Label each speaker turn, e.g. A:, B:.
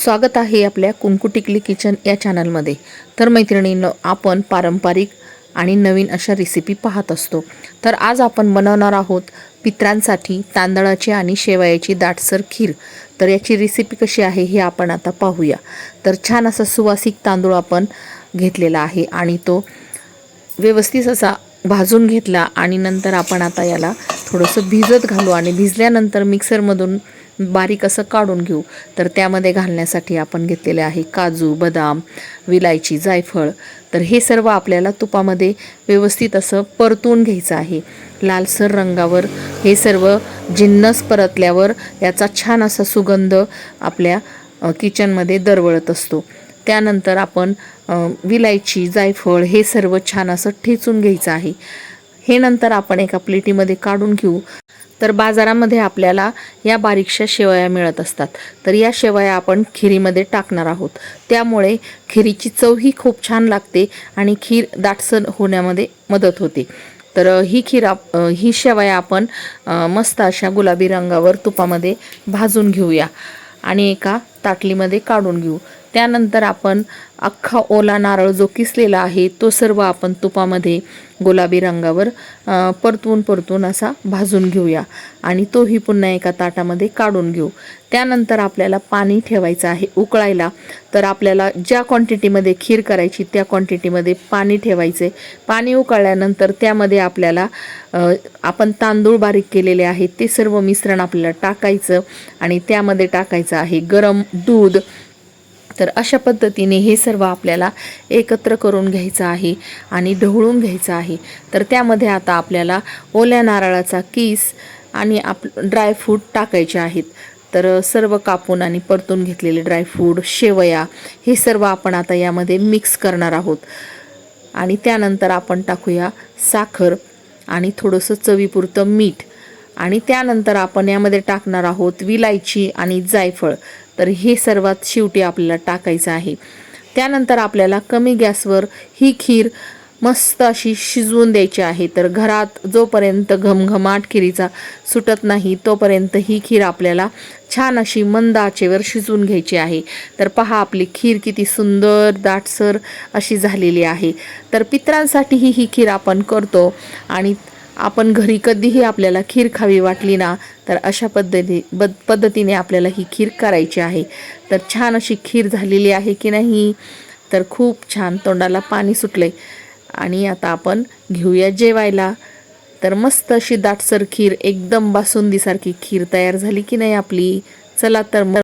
A: स्वागत आहे आपल्या कुंकू टिकली किचन या चॅनलमध्ये. तर मैत्रिणींनो आपण पारंपरिक आणि नवीन अशा रेसिपी पाहत असतो. तर आज आपण बनवणार आहोत पित्रांसाठी तांदळाची आणि शेवयाची दाटसर खीर. तर याची रेसिपी कशी आहे हे आपण आता पाहूया. तर छान असा सुवासिक तांदूळ आपण घेतलेला आहे आणि तो व्यवस्थित असा भाजून घेतला आणि नंतर आपण आता याला थोडंसं भिजत घालू आणि भिजल्यानंतर मिक्सरमधून बारीक असं काढून घेऊ. तर त्यामध्ये घालण्यासाठी आपण घेतलेले आहे काजू बदाम विलायची जायफळ. तर हे सर्व आपल्याला तुपामध्ये व्यवस्थित असं परतून घ्यायचं आहे. लालसर रंगावर हे सर्व जिन्नस परतल्यावर याचा छान असा सुगंध आपल्या किचनमध्ये दरवळत असतो. त्यानंतर आपण विलायची जायफळ हे सर्व छान असं ठेचून घ्यायचं आहे. हे नंतर आपण एका प्लेटीमध्ये काढून घेऊ. तर बाजारामध्ये आपल्याला या बारीकशा शेवया मिळत असतात. तर या शेवया आपण खिरीमध्ये टाकणार आहोत. त्यामुळे खिरीची चवही खूप छान लागते आणि खीर दाटसर होण्यामध्ये मदत होते. तर ही खीर आप ही शेवया आपण मस्त अशा गुलाबी रंगावर तुपामध्ये भाजून घेऊया आणि एका ताटलीमध्ये काढून घेऊ. त्यानंतर आपण अख्खा ओला नारळ जो किसलेला आहे तो सर्व आपण तुपामध्ये गुलाबी रंगावर परतून परतून असा भाजून घेऊया. आणि तोही पुन्हा एका ताटामध्ये काढून घेऊ. त्यानंतर आपल्याला पाणी ठेवायचं आहे उकळायला. तर आपल्याला ज्या क्वांटिटीमध्ये खीर करायची त्या क्वांटिटीमध्ये पाणी ठेवायचे पाणी उकळल्यानंतर त्यामध्ये आपल्याला आपण तांदूळ बारीक केलेले आहेत ते सर्व मिश्रण आपल्याला टाकायचं आणि त्यामध्ये टाकायचं आहे गरम दूध. तर अशा पद्धतीने हे सर्व आपल्याला एकत्र करून घ्यायचं आहे आणि ढवळून घ्यायचं आहे. तर त्यामध्ये आता आपल्याला ओल्या नारळाचा किस आणि आप ड्रायफ्रूट टाकायचे आहेत. तर सर्व कापून आणि परतून घेतलेले ड्रायफ्रूट शेवया हे सर्व आपण आता यामध्ये मिक्स करणार आहोत. आणि त्यानंतर आपण टाकूया साखर आणि थोडंसं चवीपुरतं मीठ. आणि त्यानंतर आपण यामध्ये टाकणार आहोत विलायची आणि जायफळ. तर हे सर्वात शेवटी आपल्याला टाकायचं आहे. त्यानंतर आपल्याला कमी गॅसवर ही खीर मस्त अशी शिजवून द्यायची आहे. तर घरात जोपर्यंत घमघमाट खिरीचा सुटत नाही तोपर्यंत ही खीर आपल्याला छान अशी मंद आचेवर शिजवून घ्यायची आहे. तर पहा आपली खीर किती सुंदर दाटसर अशी झालेली आहे. तर पित्रांसाठीही ही खीर आपण करतो आणि आपण घरी कधीही आपल्याला खीर खावी वाटली ना तर अशा पद्धती बद पद्धतीने आपल्याला ही खीर करायची आहे. तर छान अशी खीर झालेली आहे की नाही तर खूप छान तोंडाला पाणी सुटले आणि आता आपण घेऊया जेवायला. तर मस्त अशी दाटसर खीर एकदम बासुंदीसारखी खीर तयार झाली की नाही आपली? चला तर मग